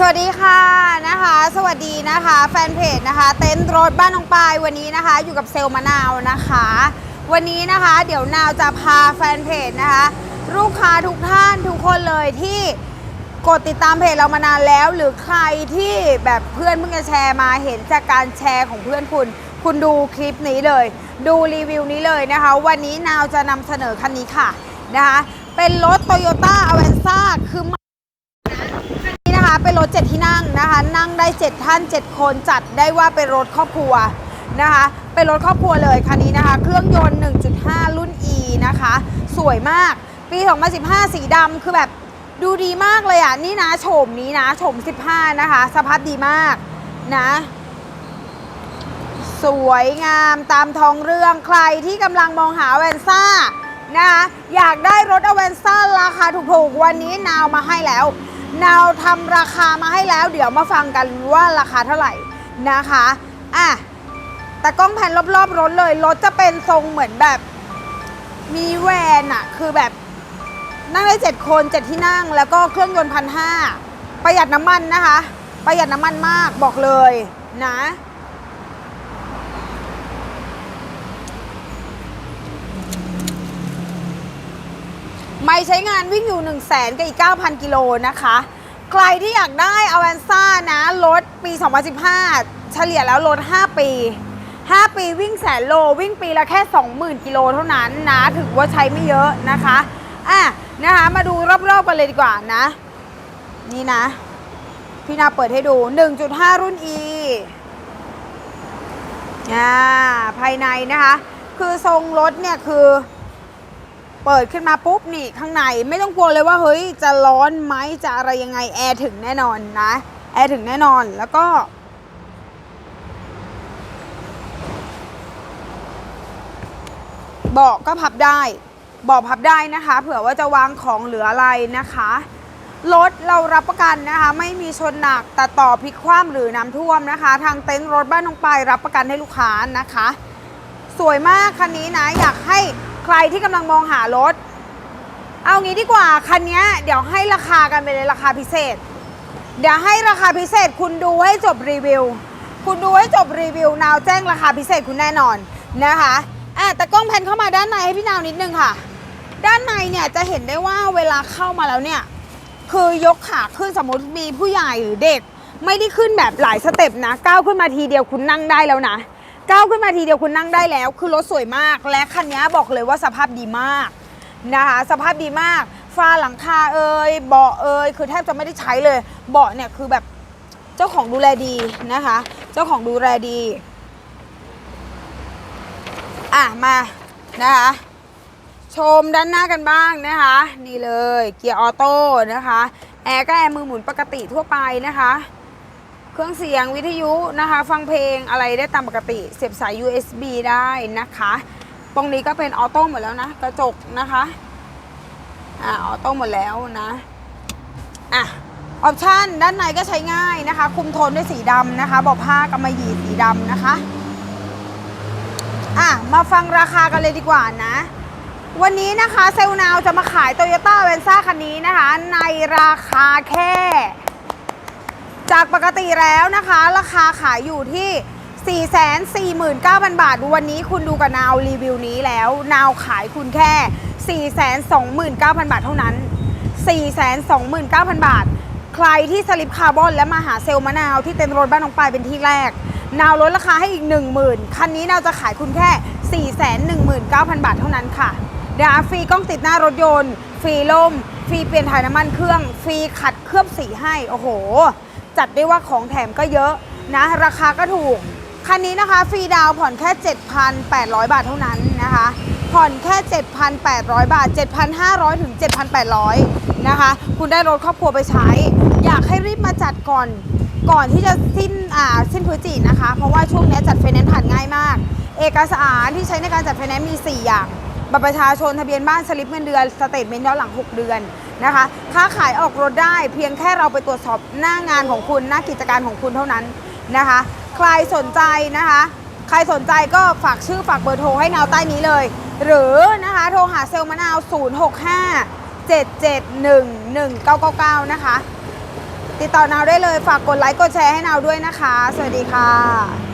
สวัสดีค่ะนะคะ สวัสดีนะคะ แฟนเพจนะคะ เต็นท์รถบ้านน้องปายวันนี้นะคะ อยู่กับเซลมะนาวนะคะ วันนี้นะคะเดี๋ยวนาวจะพาแฟนเพจนะคะ ลูกค้าทุกท่านทุกคนเลยที่กดติดตามเพจเรามานานแล้ว หรือใครที่แบบเพื่อนเพิ่งจะแชร์มาเห็นจากการแชร์ของเพื่อนคุณ คุณดูคลิปนี้เลย ดูรีวิวนี้เลยนะคะ วันนี้นาวจะนำเสนอคันนี้ค่ะนะคะ เป็นรถ Toyota Avanza คือนี่นะคะ เป็นรถ 7 ที่นั่งนะคะ นั่งได้ 7 ท่าน 7 คนจัดได้ว่าเป็นรถครอบครัวนะคะ เป็นรถครอบครัวเลยคันนี้นะคะ เครื่องยนต์ 1.5 รุ่น E นะคะ สวยมาก ปี 2015 สีดำคือแบบดูดีมากเลยอะ นี่นะโฉมนี้นะโฉม 15 นะคะ สภาพดีมากนะ สวยงามตามท้องเรื่องใครที่กำลังมองหาแวนซ่านะคะอยากได้รถอเวนซ่าราคาถูกๆ วันนี้นาวมาให้แล้ว นาวทำราคามาให้แล้ว เดี๋ยวมาฟังกันว่าราคาเท่าไหร่นะคะอะแต่กล้องแผ่นรอบๆรถเลยรถจะเป็นทรงเหมือนแบบ มีแวนอะคือแบบนั่งได้7คน7ที่นั่ง แล้วก็เครื่องยนต์พันห้าประหยัดน้ำมันนะคะ ประหยัดน้ำมันมากบอกเลยนะ ไม่ใช้งานวิ่งอยู่ 1 0 0 0 0แสนกับอีก 9,000 กิโลนะคะ ใครที่อยากได้อ v วนซ่านะรถปี 2015 เฉลี่ยแล้วรถ 5 ปี 5 ปีวิ่งแสนโลวิ่งปีละแค่ 20,000 กิโลเท่านั้นนะถือว่าใช้ไม่เยอะนะคะอะนะคะมาดูรอบๆกันเลยดีกว่านะ นี่นะ พี่นาเปิดให้ดู 1.5 รุ่น E อ่าภายในนะคะ คือทรงรถเนี่ยคือ เปิดขึ้นมาปุ๊บนี่ข้างในไม่ต้องกลัวเลยว่าเฮ้ยจะร้อนไหมจะอะไรยังไงแอร์ถึงแน่นอนนะแอร์ถึงแน่นอนแล้วก็เบาะก็พับได้เบาะพับได้นะคะ เผื่อว่าจะวางของเหลืออะไรนะคะรถเรารับประกันนะคะ ไม่มีชนหนักตัดต่อพลิกคว่ำหรือน้ำท่วมนะคะ ทางเต็นท์รถบ้านน้องปายรับประกันให้ลูกค้านะคะ สวยมากคันนี้นะอยากให้ ที่กำลังมองหารถ เอางี้ดีกว่า คันนี้เดี๋ยวให้ราคากันไปเลยราคาพิเศษ เดี๋ยวให้ราคาพิเศษคุณดูให้จบรีวิว คุณดูให้จบรีวิวนาวแจ้งราคาพิเศษคุณแน่นอนนะคะอะแต่กล้องแพนเข้ามาด้านในให้พี่นาวนิดนึงค่ะ ด้านในเนี่ยจะเห็นได้ว่าเวลาเข้ามาแล้วเนี่ย คือยกขาขึ้นสมมติมีผู้ใหญ่หรือเด็ก ไม่ได้ขึ้นแบบหลายสเต็ปนะก้าวขึ้นมาทีเดียวคุณนั่งได้แล้วนะ ก้าวขึ้นมาทีเดียวคุณนั่งได้แล้ว คือรถสวยมาก และคันนี้บอกเลยว่าสภาพดีมากนะคะ สภาพดีมากฟ้าหลังคาเอ่ยเบาะเอ่ยคือแทบจะไม่ได้ใช้เลย เบาะเนี่ยคือแบบเจ้าของดูแลดีนะคะ เจ้าของดูแลดี อะมานะคะชมด้านหน้ากันบ้างนะคะ นี่เลยเกียร์ออโต้นะคะ แอร์ก็แอร์มือหมุนปกติทั่วไปนะคะ เครื่องเสียงวิทยุนะคะ ฟังเพลงอะไรได้ตามปกติ เสียบสาย USB ได้นะคะ ตรงนี้ก็เป็นออโต้หมดแล้วนะ กระจกนะคะอ่าออโต้หมดแล้วนะอะออปชันด้านในก็ใช้ง่ายนะคะ คุมโทนด้วยสีดำนะคะ บอกผ้ากำมะหยี่สีดำนะคะอะมาฟังราคากันเลยดีกว่านะ วันนี้นะคะเซลนาวจะมาขาย Toyota a v a n z a คันนี้นะคะ ในราคาแค่ จากปกติแล้วนะคะ ราคาขายอยู่ที่ 449,000 บาท วันนี้คุณดูกับนาวรีวิวนี้แล้ว นาวขายคุณแค่ 429,000 บาทเท่านั้น 429,000 บาท ใครที่สลิปคาร์บอนและมาหาเซลล์มะนาวที่เต็นท์รถบ้านน้องปายเป็นที่แรก นาวลดราคาให้อีก 10,000 คันนี้นาวจะขายคุณแค่ 419,000 บาทเท่านั้นค่ะนะคะฟรีกล้องติดหน้ารถยนต์ ฟรีล่มฟรีเปลี่ยนถ่ายน้ำมันเครื่อง ฟรีขัดเคลือบสีให้ โอ้โห จัดได้ว่าของแถมก็เยอะนะ ราคาก็ถูก คันนี้นะคะฟรีดาวผ่อนแค่ 7,800 บาทเท่านั้นนะคะ ผ่อนแค่ 7,800 บาท 7,500 ถึง 7,800 นะคะ คุณได้รถครอบครัวไปใช้ อยากให้รีบมาจัดก่อนก่อนที่จะสิ้นอ่าสิ้นพฤศจิกนะคะ เพราะว่าช่วงนี้จัดไฟแนนซ์ผ่านง่ายมาก เอกสารที่ใช้ในการจัดไฟแนนซ์มี 4 อย่างบัตรประชาชนทะเบียนบ้านสลิปเงินเดือนสเตทเมนต์ย้อนหลัง 6 เดือน นะคะ ค้าขายออกรถได้เพียงแค่เราไปตรวจสอบหน้างานของคุณ หน้ากิจการของคุณเท่านั้นนะคะ ใครสนใจนะคะ ใครสนใจก็ฝากชื่อฝากเบอร์โทรให้นาวใต้นี้เลย หรือนะคะโทรหาเซลล์มะนาว 065 771 1999 นะคะ ติดต่อนาวได้เลยฝากกดไลค์กดแชร์ให้นาวด้วยนะคะ สวัสดีค่ะ